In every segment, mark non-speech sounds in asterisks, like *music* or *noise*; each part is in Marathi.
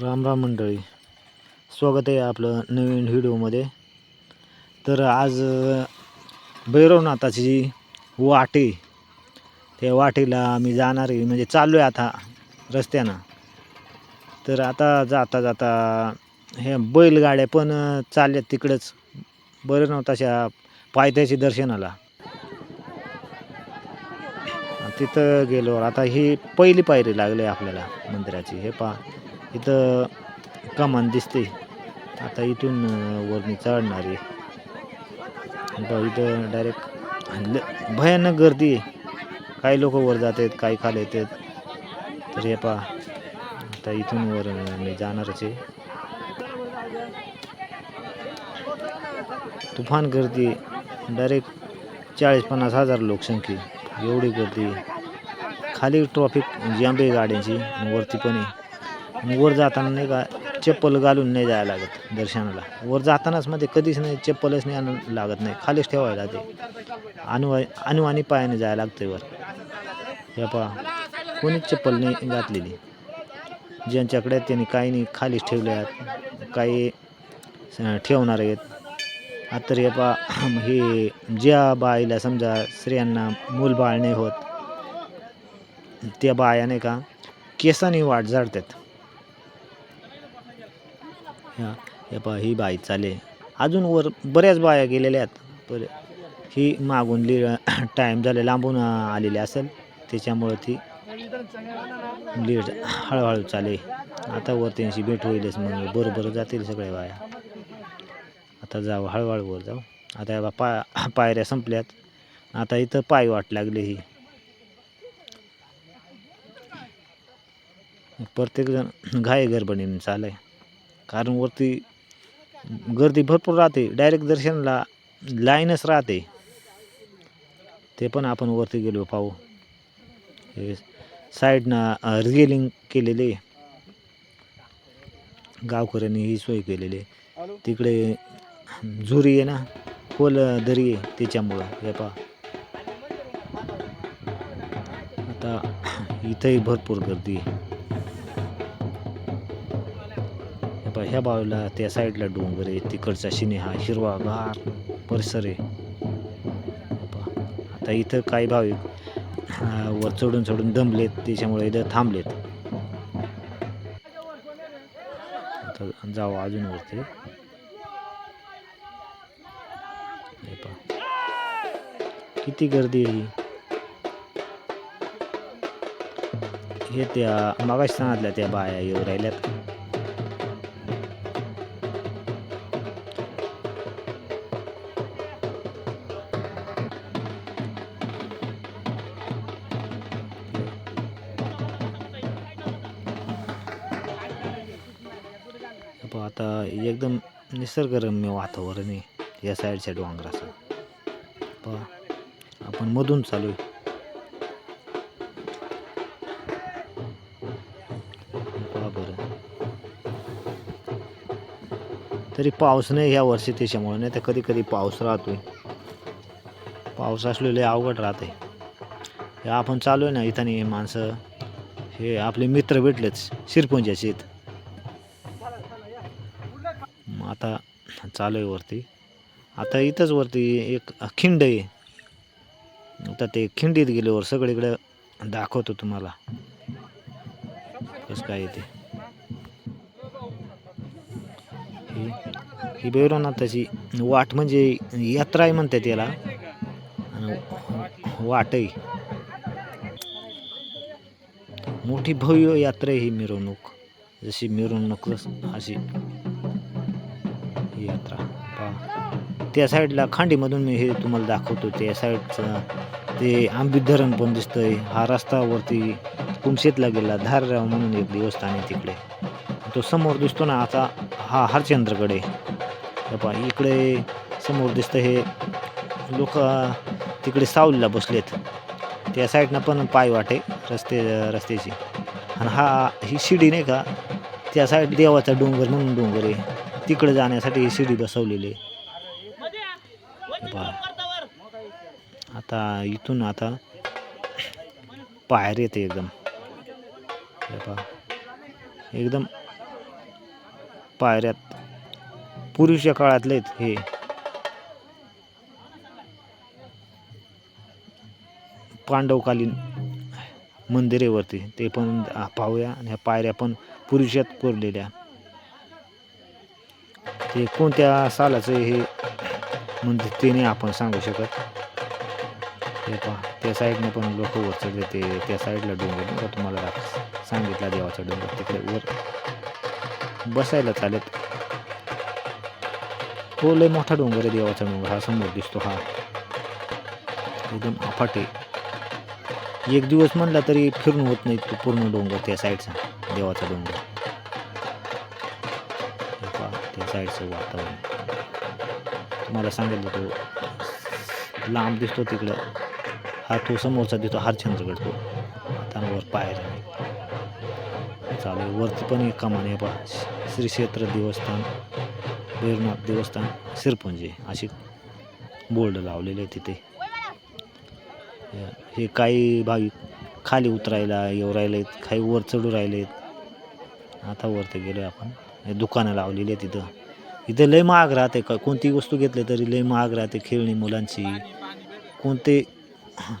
राम राम मंडळी. स्वागत आहे आपलं नवीन व्हिडिओमध्ये. तर आज भैरवनाथाची जी त्या वाटेला आम्ही जाणार आहे. म्हणजे चाललो आहे आता रस्त्यानं. तर आता जाता जाता ह्या बैलगाड्या पण चालल्यात तिकडंच. भैरवनाथाच्या पायथ्याची दर्शनाला. तिथं गेलो आता ही पहिली पायरी लागली आपल्याला मंदिराची. हे पहा. इथं कमान दिसते आता इथून वरणी चढणार. आहे इथं डायरेक्ट भयानक गर्दी आहे. काही लोक वर जात आहेत काही खाली येतात तर हे पहा आता इथून वर मी जाणारच आहे. तुफान गर्दी डायरेक्ट चाळीस पन्नास हजार लोकसंख्या एवढी गर्दी आहे. खाली ट्रॉफिक जाम आहे गाड्यांची वरती पण आहे. वर जाताना नाही का चप्पल घालून नाही जायला लागत दर्शनाला. वर जातानाच मध्ये कधीच नाही चप्पलच नाही आणून लागत नाही. खालीच ठेवायला ते अनुवा अनुवानी पायाने जायला लागते वर. हे पहा कोणीच चप्पल नाही घातलेली. ज्यांच्याकडे त्यांनी काही नाही खालीच ठेवले आहेत. काही ठेवणार आहेत. आता तर हे पहा *clears throat* हे ज्या बाईला समजा स्त्रियांना मूल बाळ नाही होत त्या बाया नाही का केसाने वाट झाडतात. ह्या हे पहा ही बाई चाले अजून वर बऱ्याच बाया गेलेल्या आहेत. पर ही मागून लि *clears throat* टाईम झाले लांबून आलेली असेल. त्याच्यामुळं ती लीड हळूहळू चाले आता वर त्यांची भेट होईलच मग बरोबर जातील सगळ्या बाया. आता जाऊ हळूहळू वर जाऊ. आता या बा पाय पायऱ्या संपल्यात. आता इथं पाय वाट लागली ही. प्रत्येकजण घाई गडबडीने चालय कारण वरती गर्दी भरपूर राहते. डायरेक्ट दर्शनाला लाईनच राहते. ते पण आपण वरती गेलो पाहू. हे साईडनं रिलिंग केलेले. गावकऱ्यांनी ही सोय केलेली. आहे. तिकडे झुरी आहे ना खोल दरी आहे त्याच्यामुळं. हे पा आता इथंही भरपूर गर्दी आहे. हे ह्या बाजूला त्या साईडला डोंगर आहे तिकडचा शिने हा हिरवागार परिसर आहे. पहा. आता इथं काही भाविक वर चढून चढून दमलेत त्याच्यामुळे इथं थांबलेत. आता जाऊ अजून वरती. किती गर्दी आहे ही. हे त्या मागाशी सांगितल्या त्या बाया येऊ राहिल्यात. निसर्गरम्य वातावरण आहे या साईडच्या डोंगराचं. पहा आपण मधून चालू आहे. पहा बरं. तरी पाऊस नाही ह्या वर्षी त्याच्यामुळे नाही तर कधी कधी पाऊस राहतोय. पाऊस असलेले अवघड राहते हे आपण चालू आहे ना इथं हे माणसं हे आपले मित्र भेटलेच शिरपुंजाचे इथं आता चालू आहे वरती. आता इथंच वरती एक खिंड आहे. आता ते खिंडीत गेल्यावर सगळीकडे दाखवतो तुम्हाला. कसं काय आहे ते. ही ही भैरवनाथाची वाट म्हणजे यात्रा आहे म्हणतात याला. वाटही मोठी भव्य यात्रा आहे ही मिरवणूक. जशी मिरवणूक अशी यात्रा. पहा. त्या साईडला खांडीमधून मी हे तुम्हाला दाखवतो. त्या साईडचं ते आंबी धरण पण दिसतंय. हा रस्तावरती कुमशेतला गेला. धारराव म्हणून एक देवस्थान आहे तिकडे. तो समोर दिसतो ना आता हा हरचंद्रकडे पहा इकडे समोर दिसतं हे लोक तिकडे सावलीला बसलेत. त्या साईडनं पण पाय वाटे रस्ते रस्त्याची. आणि हा ही शिडी नाही का? त्या साईड देवाचा डोंगर म्हणून डोंगर आहे. तिकडे जाण्यासाठी ही शिडी बसवलेली आहे. पहा. आता इथून आता पायर येते एकदम. पहा. एकदम पायऱ्यात पूर्वीच्या काळातले आहेत हे. पांडवकालीन मंदिरेवरती ते पण पाहूया. आणि ह्या पायऱ्या पण पुरुषात कोरलेल्या. ते कोणत्या सालाचं हे म्हणजे ते नाही आपण सांगू शकत? ते पहा त्या साईडनं पण लोक वर चढले ते त्या साईडला डोंगर नाही तुम्हाला दाख- सांगितला देवाचा डोंगर तिकडे वर. बसायला चालेल तो हो, लय मोठा डोंगर आहे देवाचा डोंगर हा समोर दिसतो हा. एकदम अफाट आहे. एक दिवस म्हणला तरी फिरून होत नाही तो पूर्ण डोंगर त्या साईडचा देवाचा डोंगर. साईडचं वातावरण. तुम्हाला सांगितलं तो लांब दिसतो तिकडं. हा तो समोरचा दिसतो हरचंद्रगड तो. त्यांवर पायऱ्या चालेल वरती पण एक कमान आहे पहा श्री क्षेत्र देवस्थान भैरनाथ देवस्थान सिरपुंजे अशी बोर्ड लावलेले आहे तिथे. हे काही भाविक खाली उतरायला येऊ राहिलेत काही वर चढू राहिलेत आता वरती गेलो आपण. दुकानं लावलेली आहे तिथं. इथं लय महाग राहते का? कोणतीही वस्तू घेतली तरी लय महाग राहते खेळणी मुलांची. कोणते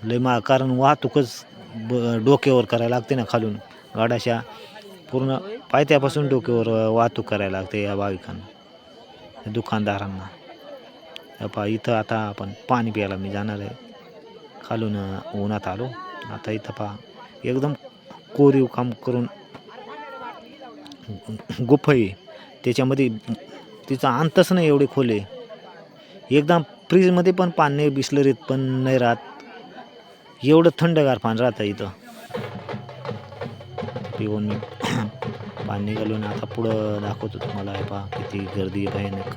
लय महाग कारण वाहतूकच ब डोक्यावर करायला लागते ना खालून. गाड्याच्या पूर्ण पायथ्यापासून डोक्यावर वाहतूक करायला लागते या भाविकांना दुकानदारांना. हे पहा इथं आता आपण पाणी प्यायला मी जाणार आहे. खालून उन्हात आलो. आता इथं पहा एकदम कोरीव काम करून गुफई त्याच्यामध्ये तिचा अंतच नाही एवढे खोले. एकदम फ्रीजमध्ये पण पाणी नाही पण नाही राहत. एवढं थंडगार पाणी राहतं इथं. पिऊन मी *clears throat* पाणी घालून आता पुढं दाखवतो तुम्हाला. हे पहा किती गर्दी आहे भयानक.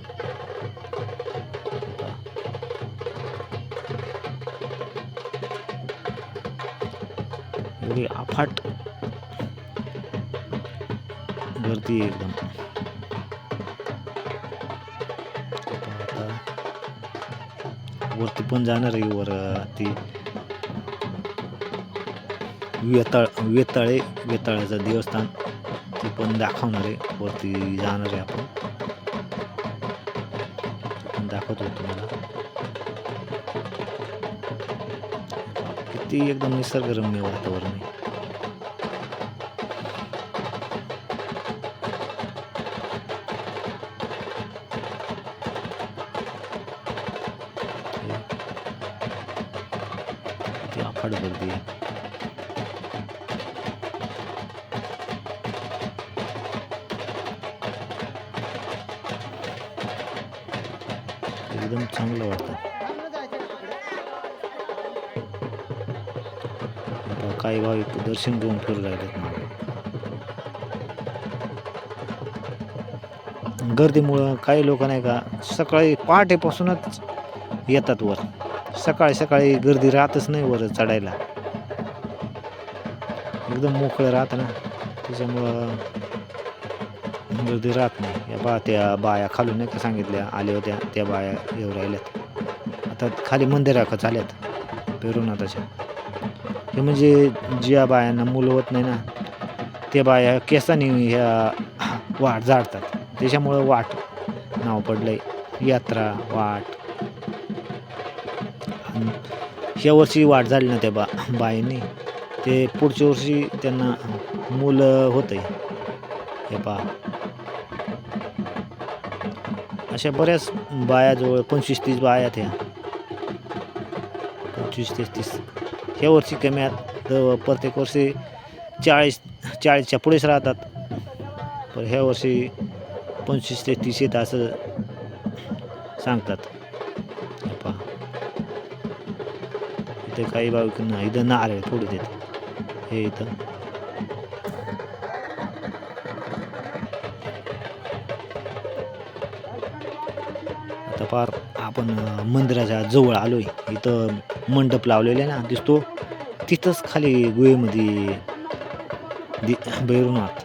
हे एवढी अफाट गर्दी आहे एकदम. वरती पण जाणार आहे वर ती. वेताळ वेताळे वेताळ्याचं देवस्थान ते पण दाखवणार आहे. वरती जाणार आहे आपण. पण दाखवतो तुम्हाला. किती एकदम निसर्गरम्य वातावरण आहे. किती अफाट एकदम चांगलं वाटतं. आता काही भाविक दर्शन घेऊन फिरू लागलेत मागे. गर्दीमुळं काही लोक नाही का सकाळी पहाटेपासूनच येतात वर. सकाळी सकाळी गर्दी राहतच नाही वर चढायला. एकदम मोकळं राहतं ना. त्याच्यामुळं गर्दी राहत नाही. या बा त्या बाया खालून नाही का सांगितल्या आल्या होत्या त्या बाया येऊ राहिल्यात. आता खाली मंदिराकडे चाल्यात आताच्या हे म्हणजे ज्या बायांना मुलं होत नाही ना त्या बाया केसाने ह्या वाट जाडतात त्याच्यामुळं वाट नाव पडलंय. यात्रा वाट. ह्या वर्षी वाढ झाली ना त्या बा बाईंनी. ते पुढच्या वर्षी त्यांना मुलं होते हे पा अशा बऱ्याच बायाजवळ पंचवीस तीस बाया त्या पंचवीस तेहतीस ह्या वर्षी कमी आहेत. तर प्रत्येक वर्षी चाळीस चाळीसच्या पुढेच राहतात. पण ह्या वर्षी पंचवीस ते तीस येत असं सांगतात. इथे काही भाविकांना इथं नारळ फोडू देत हे इथं. आता फार आपण मंदिराच्या जवळ आलोय. इथं मंडप लावलेला आहे ना दिसतो. तिथंच खाली गुहेमध्ये दि भैरवनाथ.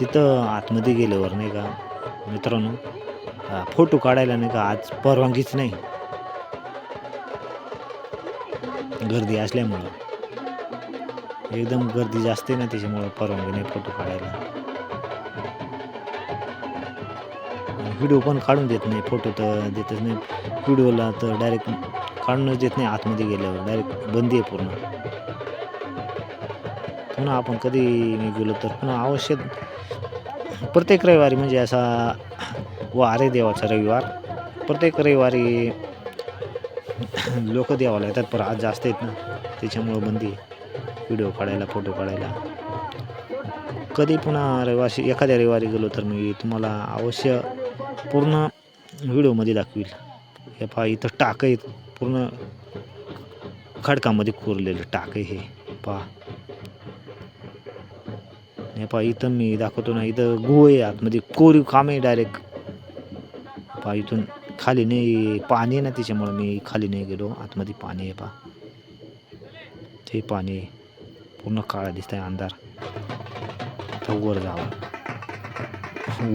तिथं आतमध्ये गेल्यावर नाही का मित्रांनो अं, फोटो काढायला नाही का? आज परवानगीच नाही. गर्दी असल्यामुळं. एकदम गर्दी जास्त आहे ना त्याच्यामुळं परवानगी नाही फोटो काढायला. व्हिडिओ पण काढून देत नाही फोटो तर देतच नाही. व्हिडिओला तर डायरेक्ट काढूनच देत नाही आतमध्ये गेल्यावर डायरेक्ट बंदी आहे पूर्ण. पुन्हा आपण कधी गेलो तर पुन्हा आवश्यक प्रत्येक रविवारी म्हणजे असा वारे देवाचा रविवार. प्रत्येक रविवारी *clears throat* लोक देवाला येतात पर आज जास्त आहेत ना. त्याच्यामुळं बंदी आहे. व्हिडिओ काढायला फोटो काढायला. कधी पुन्हा रविवारी एखाद्या रविवारी गेलो तर मी तुम्हाला अवश्य पूर्ण व्हिडिओमध्ये दाखवील. हे पहा इथं टाक आहे पूर्ण खडकामध्ये कोरलेलं टाक आहे हे. पहा. हे पहा इथं मी दाखवतो ना इथं गुह आहे आतमध्ये. कोरीव काम आहे डायरेक्ट पहा इथून खाली नाही पाणी आहे ना त्याच्यामुळं मी खाली नाही गेलो आतमध्ये पाणी आहे पहा ते पाणी पूर्ण काळा दिसत आहे अंधार. आता वर जावं.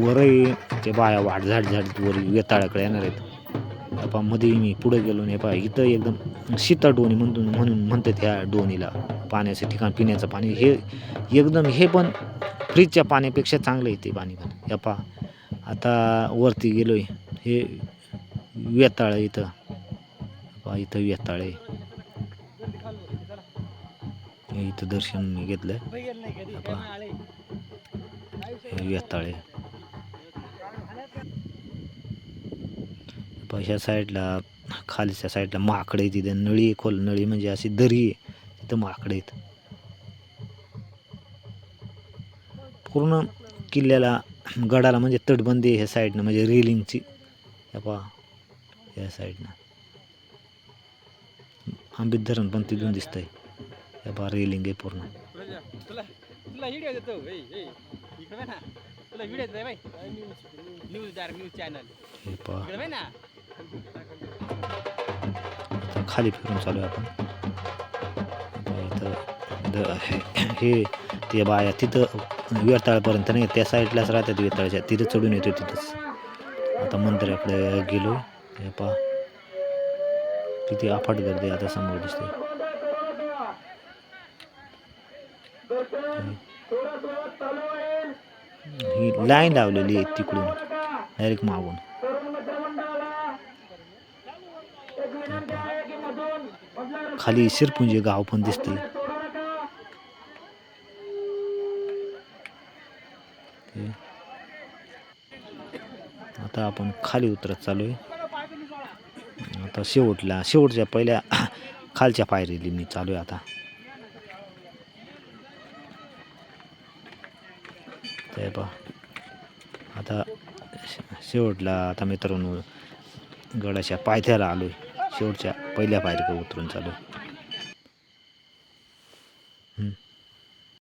वरही ते बाया वाट झाड झाड वर वेताळाकडे येणार आहेत. पहा मध्ये मी पुढे गेलो नाही पहा. इथं एकदम शीतळ डोणी म्हणून म्हणून म्हणतात ह्या डोणीला. पाण्याचं ठिकाण पिण्याचं पाणी. हे एकदम हे पण फ्रीजच्या पाण्यापेक्षा चांगलं आहे ते पाणी पण. या पहा. आता वरती गेलो आहे हे वेताळ आहे इथं. पहा इथं वेताळ आहे. इथं दर्शन मी घेतलं हे वेताळ आहे. ह्या साईडला खालच्या साईडला माकडे आहे तिथे नळी खोल नळी म्हणजे अशी दरी आहे. तिथं माकडे आहेत. पूर्ण किल्ल्याला गडाला म्हणजे तटबंदी आहे ह्या साईडनं म्हणजे रेलिंगची. या पहा या साईडनं आंबीत धरण पण तिथून दिसतंय या पहा रेलिंग आहे पूर्ण हे पहा खाली फिरून चालू आहे आपण हे- ते बाया तिथं वेताळपर्यंत नाही त्या साईडलाच राहतात वेताळच्या तिथं चढून येतो तिथंच आता मंदिराकडे गेलो. हे पहा किती अफाट गर्दी आता समोर दिसते ही लाईन लावलेली आहे तिकडून डायरेक्ट मागून. खाली शिरपुंजे गाव पण दिसते आता आपण खाली उतरत चालू आहे. आता शेवटला शेवटच्या पहिल्या *coughs* खालच्या पायरीली मी चालू आहे आता. ते पहा. आता शेवटला आता मित्रांनो गडाच्या पायथ्याला आलो आहे शेवटच्या पहिल्या पायरीकडे उतरून चालू आहे.